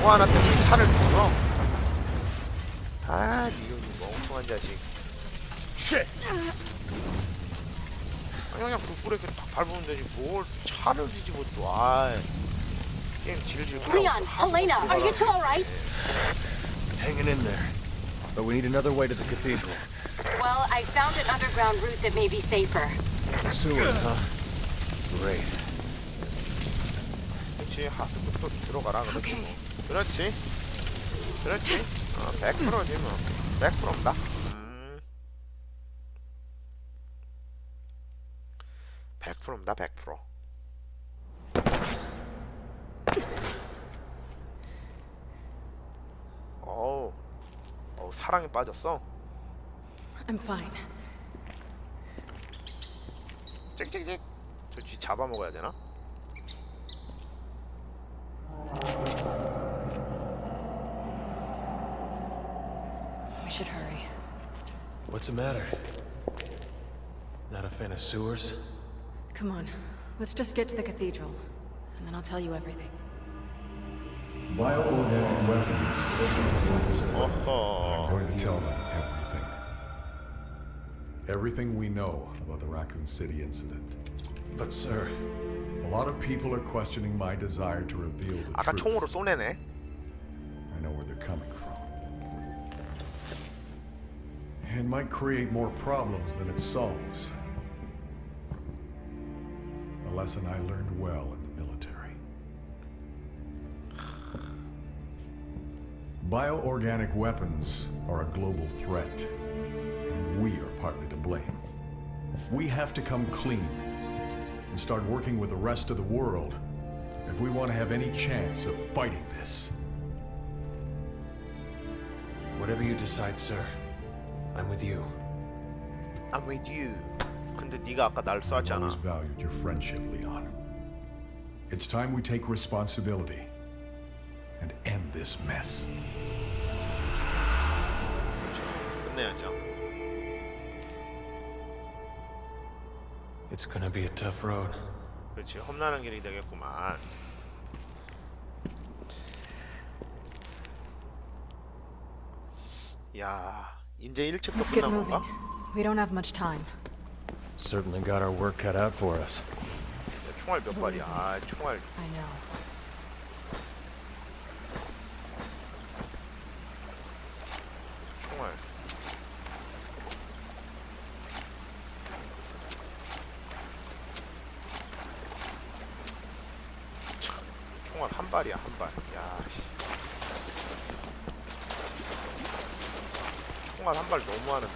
저거 하나 때문에 차를 부숴. 아, 니온이 멍청한 자식. 쉣! 아니, 그냥 불불에 탁 밟으면 되지. 뭘 차를 뒤집어 또. 아 게임 질질 끌어. Leon, Helena, are you two alright? Hanging in there. But we need another way to the cathedral. Well, I found an underground route that may be safer. Sewers, huh? Great. 그렇지 하수부터 들어가라 그러지 뭐. 그렇지. 그렇지. 어, 100%지 뭐 100%입니다. 음. 100%입니다 100% 어우. 어우 사랑에 빠졌어. I'm fine. 짹짹짹 저쥐 잡아먹어야 되나? We should hurry. What's the matter? Not a fan of sewers? Come on. Let's just get to the cathedral, and then I'll tell you everything. Bioorganic weapons. Oh. I'm going to tell them everything. Everything we know about the Raccoon City incident. But, sir, A lot of people are questioning my desire to reveal the 아까 truth. 총으로 쏘내네 I know where they're coming from. It might create more problems than it solves. A lesson I learned well in the military. Bioorganic weapons are a global threat, and we are partly to blame. We have to come clean and start working with the rest of the world if we want to have any chance of fighting this. whatever you decide, sir, I'm with you. I'm with you 근데 네가 아까 날 I've 쐈잖아 always valued your friendship, Leon. It's time we take responsibility and end this mess. 끝내야죠 It's gonna be a tough road. 그렇지 험난한 길이 되겠구만 야 이제 1챕터 Let's get 끝난 moving. 건가? We don't have much time. Certainly got our work cut out for us. 야, 총알 몇 발이야 아 총알 I know.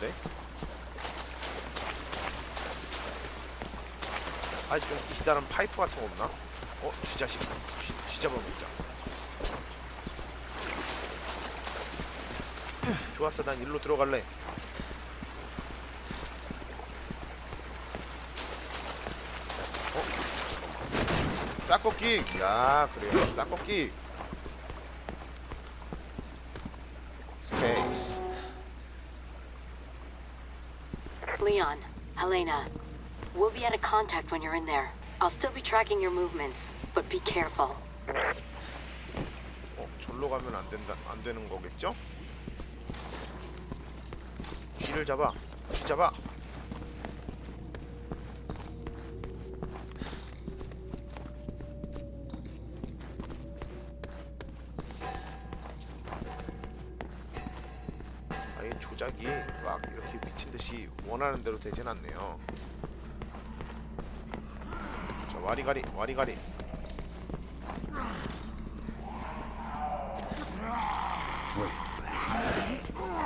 너무 하는데 아좀 기다란 파이프 같은 거 없나? 어? 쥐자식 쥐, 쥐 잡아먹자 좋았어 난 일로 들어갈래 어? 싹꺾기 야 그래요 싹꺾기 Leon, Helena, we'll be out of contact when you're in there. I'll still be tracking your movements, but be careful. 어, 절로 가면 안 된다 안 되는 거겠죠? 쥐를 잡아 쥐 잡아 원하는 대로 되진 않네요. 자 와리가리 와리가리.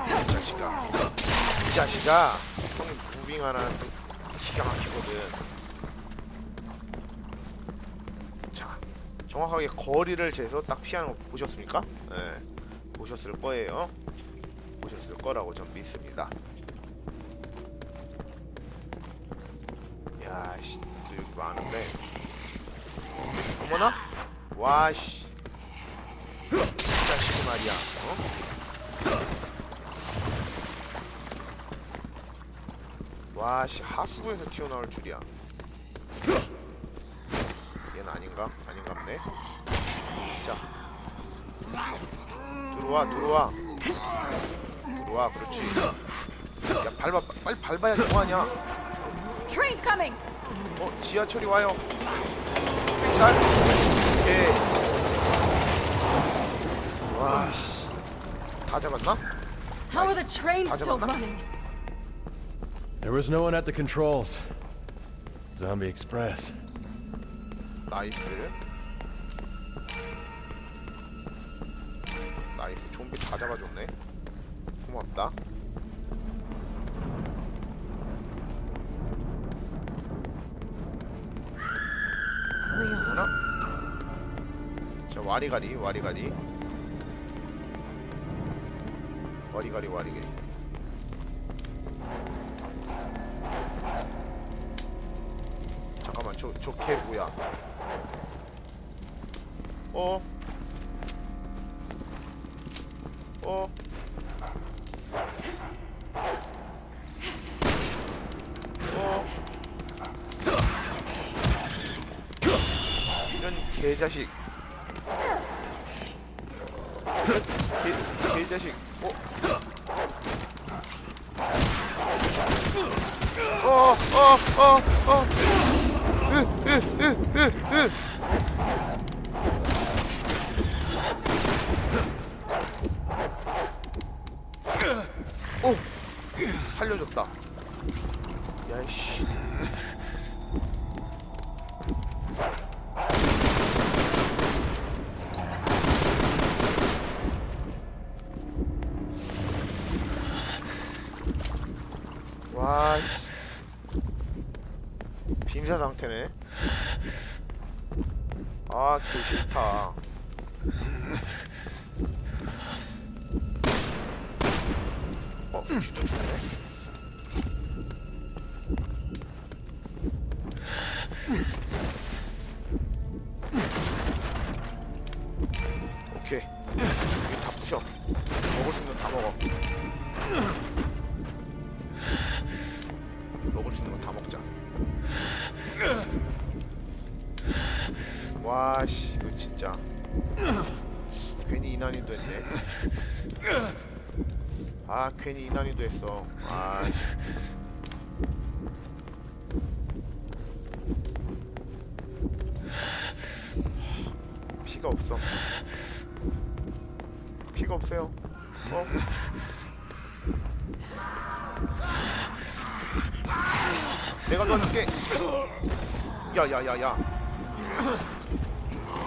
이 자식아. 이 자식아. 형이 무빙 하나 기가 막히거든. 자 정확하게 거리를 재서 딱 피하는 거 보셨습니까? 네. 보셨을 거예요. 보셨을 거라고 전 믿습니다 야씨 또 여기 많은데. 어머나? 와씨. 이 자식이 말이야 어? 와씨 하수구에서 튀어나올 줄이야. 얘는 아닌가? 아닌갑네. 자. 들어와 들어와. 들어와 그렇지. 야 밟아 빨리 밟아야 뭐하냐? Train's coming! 어 지하철이 와요 잘 오케이 와다 잡았나? How are the trains still running? There was no one at the controls. Zombie Express. 나이스 나이스 좀비 다 잡아줬네 고맙다 와리가리 와리가리 와리가리 와리가리 잠깐만 저 저개 뭐야 어? 어? 어? 이런 개자식 개, 개 자식 어? 어, 어, 어, 어. 으, 으, 으, 으, 으. 오! 살려줬다. 야이씨. 와, 씨. 빈사 상태네. 아, 그 싫다. 어, 진짜 죽네. 먹을 수 있는 거 다 먹자. 와, 씨, 이거 진짜. 괜히 이난이도 했네. 아, 괜히 이난이도 했어. 아, 씨. 피가 없어. 피가 없어요. 어? 내가 도와줄게. 야야야야.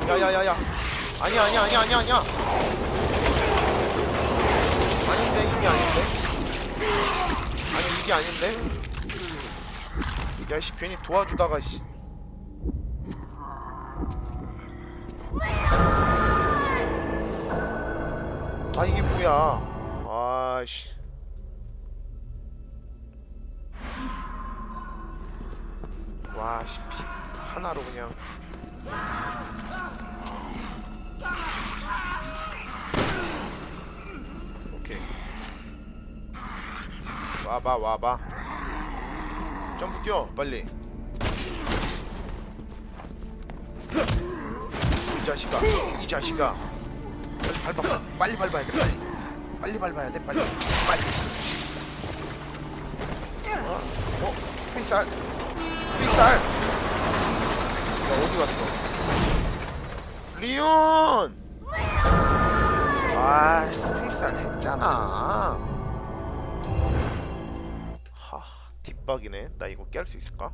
야야야야. 아니야 아니야 아니야 아니야 아니야. 아닌데 이게 아닌데. 아니 이게 아닌데. 야씨 괜히 도와주다가 씨. 아 이게 뭐야? 아씨. 와, 씨, 피 하나로 그냥. 오케이. 와봐, 와봐. 점프 뛰어, 빨리. 이 자식아, 이 자식아. 빨리 밟아, 빨리 밟아야 돼, 빨리. 빨리 밟아야 돼, 빨리. 빨리. 어? 어? 스페이스 알. 스페이스알. 야, 어디 갔어? 리온! 아, 스페이스알 했잖아. 하, 뒷박이네. 나 이거 깰 수 있을까?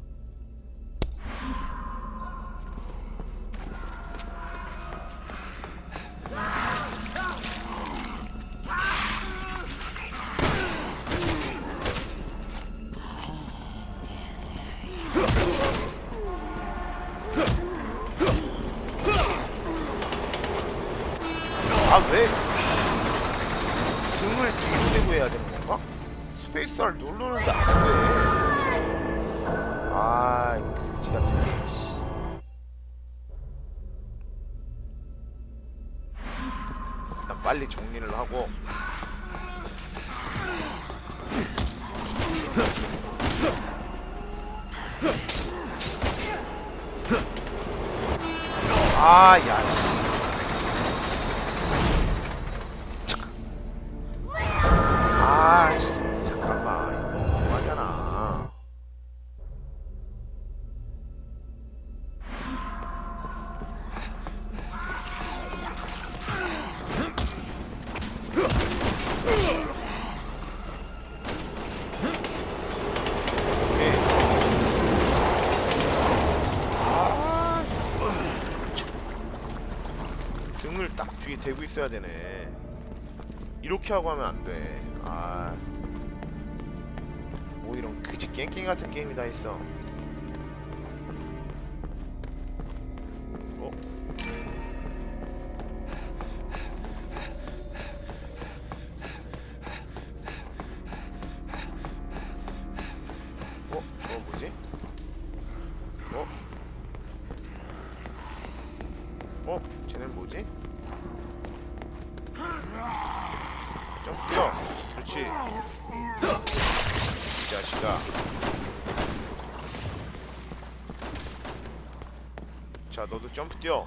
왜? 등을 뒤로 대고 해야 되는 건가? 스페이스를 누르는데 안 돼. 아, 그지 같은. 씨. 일단 빨리 정리를 하고. 있어야 되네. 이렇게 하고 하면 안 돼. 아. 뭐 이런 그지 깽깽 같은 게임이 다 있어. 어? 점프 뛰어 그렇지. 이 자식아. 자 너도 점프 뛰어.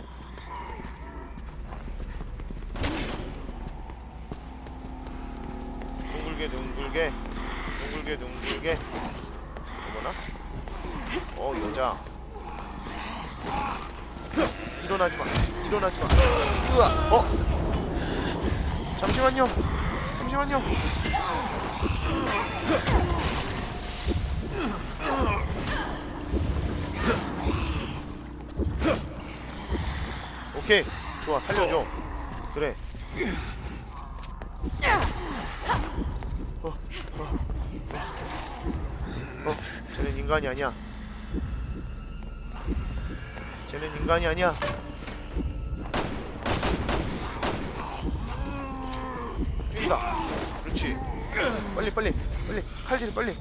둥글게 둥글게. 둥글게 둥글게. 어머나? 어 여자. 일어나지 마. 일어나지 마. 으아! 어? 잠시만요 잠시만요 오케이 좋아 살려줘 그래 어, 어. 어, 쟤는 인간이 아니야. 쟤는 인간이 아니야. 뛴다. 그렇지. 빨리 빨리 빨리 칼질 빨리.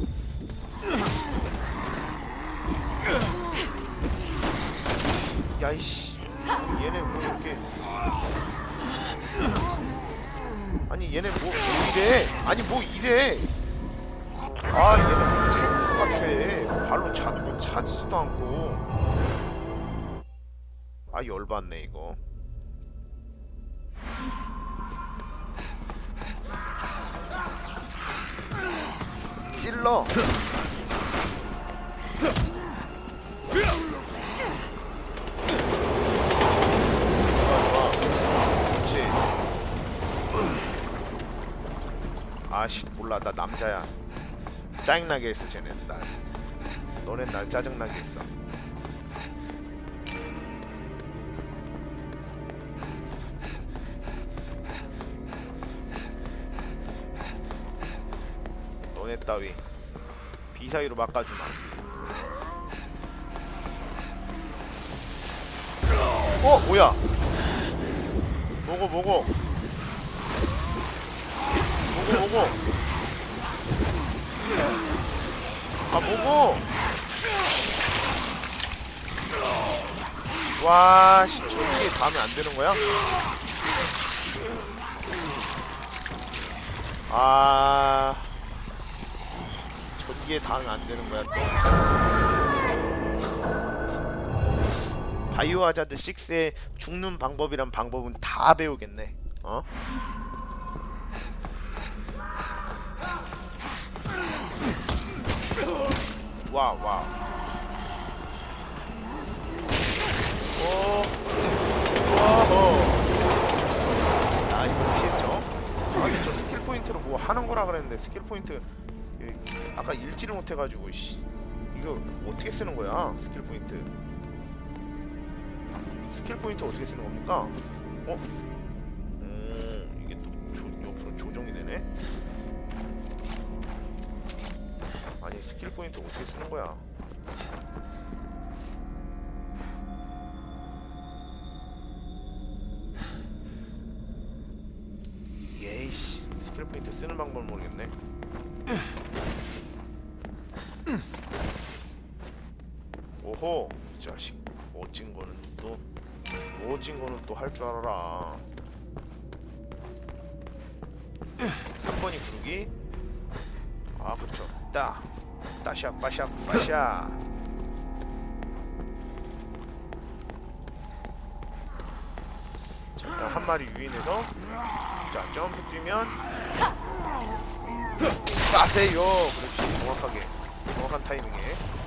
야이씨. 얘네 뭐 이렇게. 아니 얘네 뭐, 뭐 이래? 아니 뭐 이래? 아 얘네 탱크 같아. 발로 차도 차지도 않고. 아 열받네 이거. 찔러. 아씨 몰라 나 남자야. 짜증나게 했어 쟤네 날. 너넨 날 짜증나게 했어. 따위 비사이로 막아주마. 어 뭐야? 뭐고 뭐고? 뭐고 뭐고? 아 뭐고? 와, 씨, 저기에 닿으면 안 되는 거야? 아, 저기에 닿으면 안 되는 거야 또. 바이오 하자드 6의 죽는 방법이란 방법은 다 배우겠네. 어? 와, 와. 오. 와호. 아, 이거 피했죠? 아니, 저 스킬 포인트로 뭐 하는 거라 그랬는데 스킬 포인트 이- 아까 읽지를 못해가지고 씨. 이거 어떻게 쓰는 거야? 스킬 포인트. 스킬 포인트 어떻게 쓰는 겁니까? 어? 음, 이게 또 조, 옆으로 조정이 되네? 아니 스킬 포인트 어떻게 쓰는 거야? 할 줄 알아라. 3번이 구르기. 아 그렇죠. 따 따샥 빠샥 빠샥. 자 일단 한 마리 유인해서 자 점프 뛰면 빠세요. 그렇지 정확하게 정확한 타이밍에.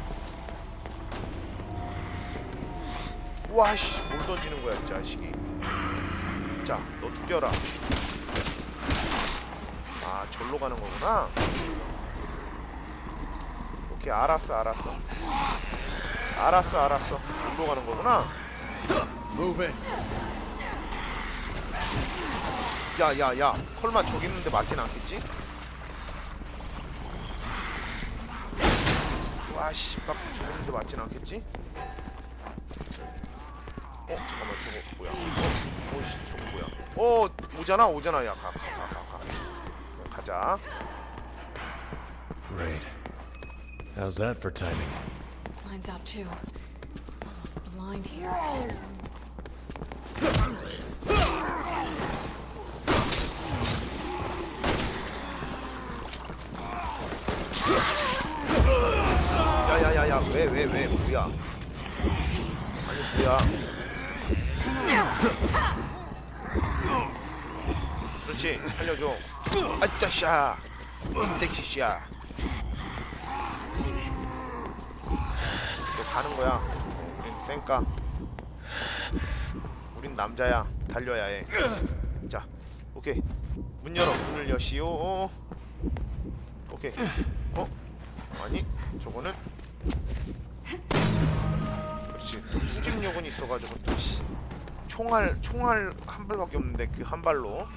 와씨. 뭘 던지는 거야 이 자식이. 자 너도 뛰어라. 아 절로 가는 거구나. 오케이 알았어 알았어. 알았어 알았어. 절로 가는 거구나. 야야야. 설마 저기 있는데 맞진 않겠지? 와씨. 막 저기 있는데 맞진 않겠지? 어 잠깐만 저거 뭐야 어? 오씨 저거 뭐야 어 오잖아 오잖아 야가가 가 가 가, 가자 Great. How's that for timing? Lines out too. Almost blind here. 야야야야 왜 왜 왜 뭐야 아니 뭐야 그렇지 살려줘. 아따샤 땡키샤 너 가는 거야. 우린 쌩까. 우린 남자야. 달려야 해자 오케이. 문 열어. 문을 여시오. 오케이. 어? 아니 저거는? 그렇지. 또 수직력은 있어가지고 또 씨, 총알 총알 한 발밖에 없는데 그 한 발로